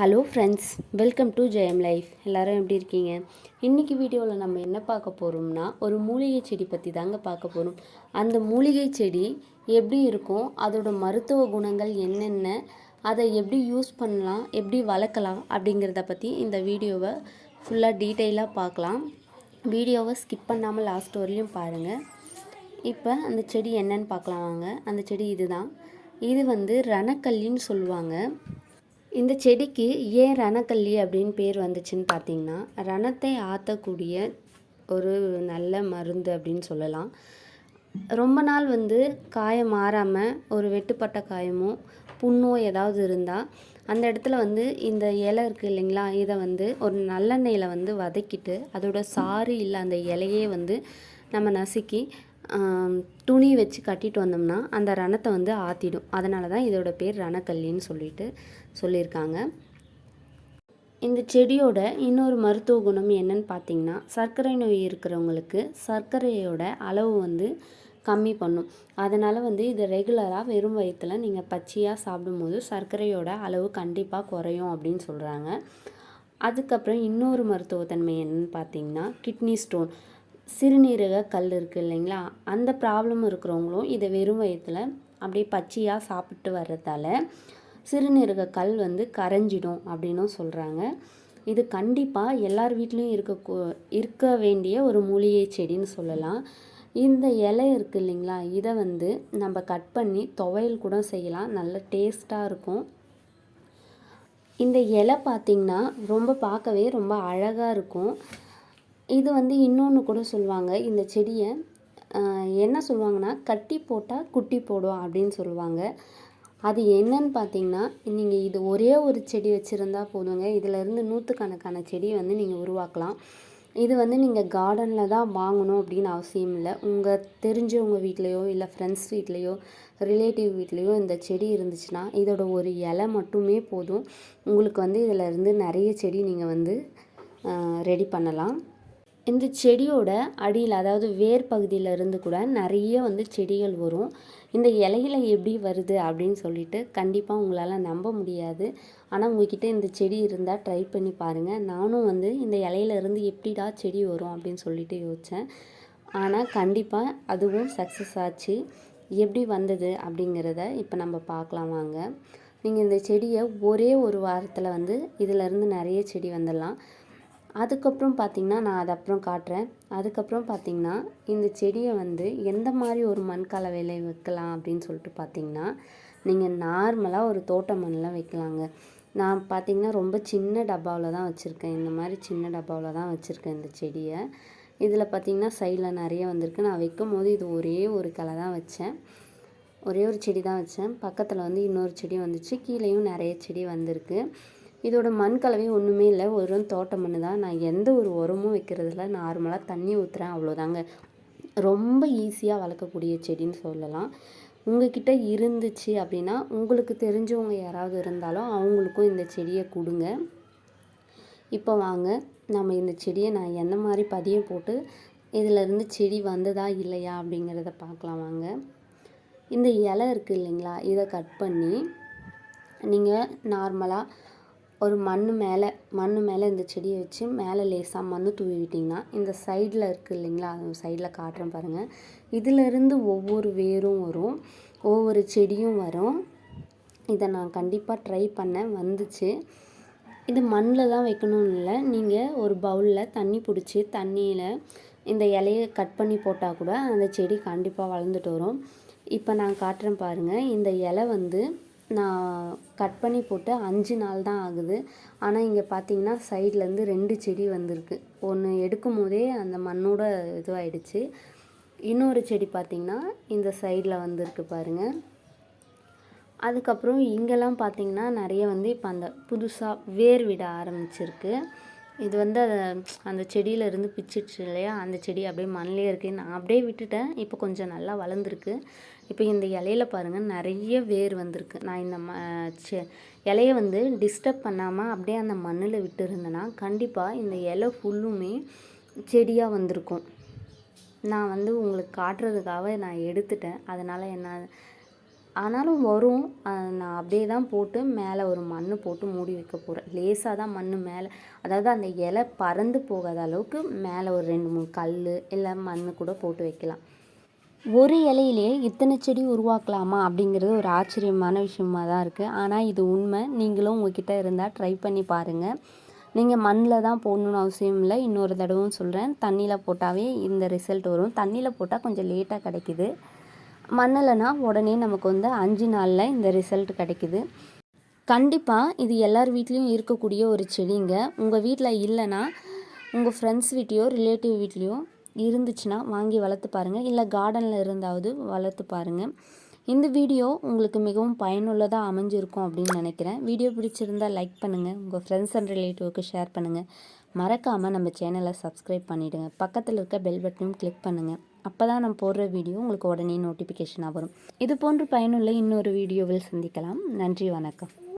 Hello friends welcome to Jayam life எல்லாரும் எப்படி இருக்கீங்க? இன்றைக்கி வீடியோவில் நம்ம என்ன பார்க்க போகிறோம்னா ஒரு மூலிகை செடி பற்றி தாங்க பார்க்க போகிறோம் அந்த மூலிகை செடி எப்படி இருக்கும்? அதோட மருத்துவ குணங்கள் என்னென்ன? அதை எப்படி யூஸ் பண்ணலாம்? எப்படி வளர்க்கலாம்? அப்படிங்கிறத பற்றி இந்த வீடியோவை ஃபுல்லாக டீட்டெயிலாக பார்க்கலாம். வீடியோவை ஸ்கிப் பண்ணாமல் லாஸ்ட் வரையும் பாருங்கள் இப்போ அந்த செடி என்னன்னு பார்க்கலாம் வாங்க. அந்த செடி இதுதான். இது வந்து ரணக்கல்லின்னு சொல்லுவாங்க. இந்த செடிக்கு ஏன் ரணக்கல்லி அப்படின்னு பேர் வந்துச்சுன்னு பார்த்தீங்கன்னா ரணத்தை ஆற்றக்கூடிய ஒரு நல்ல மருந்து அப்படின்னு சொல்லலாம். ரொம்ப நாள் வந்து காயம் மாறாமல் ஒரு வெட்டுப்பட்ட காயமோ புண்ணோ ஏதாவது இருந்தால் அந்த இடத்துல வந்து இந்த இலை இருக்குது இல்லைங்களா இதை வந்து ஒரு நல்லெண்ணெயில் வந்து வதக்கிட்டு அதோட சாறு இல்லை அந்த இலையே வந்து நம்ம நசுக்கி துணி வச்சு கட்டிட்டு வந்தோம்னா அந்த ரணத்தை வந்து ஆற்றிடும் அதனால தான் இதோட பேர் ரணக்கல்லின்னு சொல்லிட்டு சொல்லியிருக்காங்க. இந்த செடியோட இன்னொரு மருத்துவ குணம் என்னன்னு பார்த்தீங்கன்னா சர்க்கரை நோய் இருக்கிறவங்களுக்கு சர்க்கரையோட அளவு வந்து கம்மி பண்ணும். அதனால் வந்து இதை ரெகுலராக வெறும் வயிற்றில் நீங்கள் பச்சையாக சாப்பிடும்போது சர்க்கரையோட அளவு கண்டிப்பாக குறையும் அப்படின்னு சொல்கிறாங்க அதுக்கப்புறம் இன்னொரு மருத்துவத்தன்மை என்னன்னு பார்த்தீங்கன்னா கிட்னி ஸ்டோன் சிறுநீரக கல் இருக்குது இல்லைங்களா? அந்த ப்ராப்ளம் இருக்கிறவங்களும் இதை வெறும் வயிற்றில் அப்படியே பச்சையாக சாப்பிட்டு வர்றதால சிறுநீரக கல் வந்து கரைஞ்சிடும் அப்படின்னும் சொல்கிறாங்க இது கண்டிப்பாக எல்லார் வீட்லேயும் இருக்க இருக்க வேண்டிய ஒரு மூலிகை செடின்னு சொல்லலாம். இந்த இலை இருக்கு இல்லைங்களா? இதை வந்து நம்ம கட் பண்ணி துவையல் கூட செய்யலாம். நல்ல டேஸ்ட்டாக இருக்கும். இந்த இலை பார்த்திங்கன்னா ரொம்ப பார்க்கவே ரொம்ப அழகாக இருக்கும். இது வந்து இன்னொன்று கூட சொல்லுவாங்க இந்த செடியை என்ன சொல்லுவாங்கன்னா கட்டி போட்டால் குட்டி போடும் அப்படின்னு சொல்லுவாங்க அது என்னன்னு பார்த்தீங்கன்னா நீங்கள் இது ஒரே ஒரு செடி வச்சுருந்தா போதுங்க. இதிலேருந்து நூற்றுக்கணக்கான செடி வந்து நீங்கள் உருவாக்கலாம். இது வந்து நீங்கள் கார்டனில் தான் வாங்கணும் அப்படின்னு அவசியம் இல்லை. உங்கள் தெரிஞ்சவங்க வீட்லேயோ இல்லை ஃப்ரெண்ட்ஸ் வீட்லேயோ ரிலேட்டிவ் வீட்லேயோ இந்த செடி இருந்துச்சுன்னா இதோட ஒரு இலை மட்டுமே போதும். உங்களுக்கு வந்து இதில் இருந்து நிறைய செடி நீங்கள் வந்து ரெடி பண்ணலாம். இந்த செடியோட அடியில் அதாவது வேர் பகுதியில் இருந்து கூட நிறைய வந்து செடிகள் வரும். இந்த இலையில எப்படி வருது அப்படின்னு சொல்லிட்டு கண்டிப்பாக உங்களால் நம்ப முடியாது. ஆனால் உங்ககிட்ட இந்த செடி இருந்தால் ட்ரை பண்ணி பாருங்கள் நானும் வந்து இந்த இலையில இருந்து எப்படிடா செடி வரும் அப்படின்னு சொல்லிட்டு யோசித்தேன் ஆனால் கண்டிப்பாக அதுவும் சக்ஸஸ் ஆச்சு. எப்படி வந்தது அப்படிங்கிறத இப்போ நம்ம பார்க்கலாம் வாங்க. நீங்கள் இந்த செடியை ஒரே ஒரு வாரத்தில் வந்து இதிலேருந்து நிறைய செடி வந்துடலாம். அதுக்கப்புறம் பார்த்திங்கன்னா நான் அதை அப்புறம் காட்டுறேன். அதுக்கப்புறம் பார்த்தீங்கன்னா இந்த செடியை வந்து எந்த மாதிரி ஒரு மண் கலவையில் வைக்கலாம் அப்படின்னு சொல்லிட்டு பார்த்திங்கன்னா நீங்கள் நார்மலாக ஒரு தோட்ட மண்ணில் வைக்கலாங்க. நான் பார்த்தீங்கன்னா ரொம்ப சின்ன டப்பாவில் தான் வச்சுருக்கேன். இந்த மாதிரி சின்ன டப்பாவில் தான் வச்சுருக்கேன் இந்த செடியை. இதில் பார்த்தீங்கன்னா சைடில் நிறைய வந்திருக்கு. நான் வைக்கும் போது இது ஒரே ஒரு கலை தான் வச்சேன். ஒரே ஒரு செடி தான் வச்சேன். பக்கத்தில் வந்து இன்னொரு செடி வந்துச்சு. கீழேயும் நிறைய செடி வந்திருக்கு. இதோட மண் கலவை ஒன்றுமே இல்லை. ஒரு தோட்ட மண் தான். நான் எந்த ஒரு உரமும் வைக்கிறதில்ல. நார்மலாக தண்ணி ஊற்றுறேன் அவ்வளோதாங்க ரொம்ப ஈஸியாக வளர்க்கக்கூடிய செடின்னு சொல்லலாம். உங்ககிட்ட இருந்துச்சு அப்படின்னா உங்களுக்கு தெரிஞ்சவங்க யாராவது இருந்தாலும் அவங்களுக்கும் இந்த செடியை கொடுங்க. இப்போ வாங்க. நம்ம இந்த செடியை நான் என்ன மாதிரி பதியம் போட்டு இதிலேருந்து செடி வந்ததா இல்லையா அப்படிங்கிறத பார்க்கலாம் வாங்க. இந்த இலை இருக்குது இல்லைங்களா? இதை கட் பண்ணி நீங்கள் நார்மலாக ஒரு மண் மேலே மண் மேலே இந்த செடியை வச்சு மேலே லேசாக மண் தூவி விட்டிங்கன்னா இந்த சைடில் இருக்குது இல்லைங்களா? அது சைடில் காட்டுறேன் பாருங்கள் இதிலிருந்து ஒவ்வொரு வேரும் வரும் ஒவ்வொரு செடியும் வரும். இதை நான் கண்டிப்பாக ட்ரை பண்ணேன் வந்துச்சு. இது மண்ணில் தான் வைக்கணும்னு இல்லை. நீங்கள் ஒரு பவுலில் தண்ணி பிடிச்சி தண்ணியில் இந்த இலையை கட் பண்ணி போட்டால் கூட அந்த செடி கண்டிப்பாக வளர்ந்துட்டு வரும். இப்போ நான் காட்டுறேன் பாருங்கள் இந்த இலை வந்து நான் கட் பண்ணி போட்டு அஞ்சு நாள் தான் ஆகுது. ஆனால் இங்கே பார்த்தீங்கன்னா சைட்லேருந்து ரெண்டு செடி வந்திருக்கு. ஒன்று எடுக்கும் போதே அந்த மண்ணோட இதுவாகிடுச்சு இன்னொரு செடி பார்த்திங்கன்னா இந்த சைடில் வந்திருக்கு பாருங்கள் அதுக்கப்புறம் இங்கெல்லாம் பார்த்திங்கன்னா நிறைய வந்து இப்போ அந்த புதுசாக வேர் விட ஆரம்பிச்சிருக்கு. இது வந்து அதை அந்த செடியிலேருந்து பிச்சிடுச்சு இல்லையா? அந்த செடி அப்படியே மண்ணிலே இருக்குது நான் அப்படியே விட்டுட்டேன். இப்போ கொஞ்சம் நல்லா வளர்ந்துருக்கு. இப்போ இந்த இலையில பாருங்கள் நிறைய வேர் வந்திருக்கு. நான் இந்த ம செ வந்து டிஸ்டர்ப் பண்ணாமல் அப்படியே அந்த மண்ணில் விட்டு இருந்தேன்னா கண்டிப்பாக இந்த இலை ஃபுல்லுமே செடியாக வந்திருக்கும். நான் வந்து உங்களுக்கு காட்டுறதுக்காக நான் எடுத்துட்டேன். அதனால் என்ன ஆனாலும் வரும். நான் அப்படியே தான் போட்டு மேலே ஒரு மண் போட்டு மூடி வைக்க போகிறேன் லேசாக தான் மண் மேலே அதாவது அந்த இலை பறந்து போகாத அளவுக்கு மேலே ஒரு ரெண்டு மூணு கல் இல்லை மண் கூட போட்டு வைக்கலாம். ஒரு இலையிலேயே இத்தனை செடி உருவாக்கலாமா அப்படிங்கிறது ஒரு ஆச்சரியமான விஷயமா தான் இருக்குது ஆனால் இது உண்மை. நீங்களும் உங்ககிட்ட இருந்தால் ட்ரை பண்ணி பாருங்கள் நீங்கள் மண்ணில் தான் போடணும்னு அவசியம் இல்லை. இன்னொரு தடவும் சொல்கிறேன் தண்ணியில் போட்டாவே இந்த ரிசல்ட் வரும். தண்ணியில் போட்டால் கொஞ்சம் லேட்டாக கிடைக்கிது. மண்ணில்னா உடனே நமக்கு வந்து அஞ்சு நாளில் இந்த ரிசல்ட் கிடைக்கிது. கண்டிப்பாக இது எல்லார் வீட்லேயும் இருக்கக்கூடிய ஒரு செடிங்க. உங்கள் வீட்டில் இல்லைன்னா உங்கள் ஃப்ரெண்ட்ஸ் வீட்லேயோ ரிலேட்டிவ் வீட்லேயோ இருந்துச்சுன்னா வாங்கி வளர்த்து பாருங்கள் இல்லை கார்டனில் இருந்தாவது வளர்த்து பாருங்கள் இந்த வீடியோ உங்களுக்கு மிகவும் பயனுள்ளதாக அமைஞ்சிருக்கும் அப்படின்னு நினைக்கிறேன். வீடியோ பிடிச்சிருந்தால் லைக் பண்ணுங்கள் உங்கள் ஃப்ரெண்ட்ஸ் அண்ட் ரிலேட்டிவ்க்கு ஷேர் பண்ணுங்கள் மறக்காமல் நம்ம சேனலை சப்ஸ்கிரைப் பண்ணிவிடுங்க பக்கத்தில் இருக்க பெல் பட்டனையும் கிளிக் பண்ணுங்கள் அப்போ தான் நான் போடுற வீடியோ உங்களுக்கு உடனே நோட்டிஃபிகேஷனாக வரும். இது போன்று பயனுள்ள இன்னொரு வீடியோவில் சந்திக்கலாம். நன்றி வணக்கம்.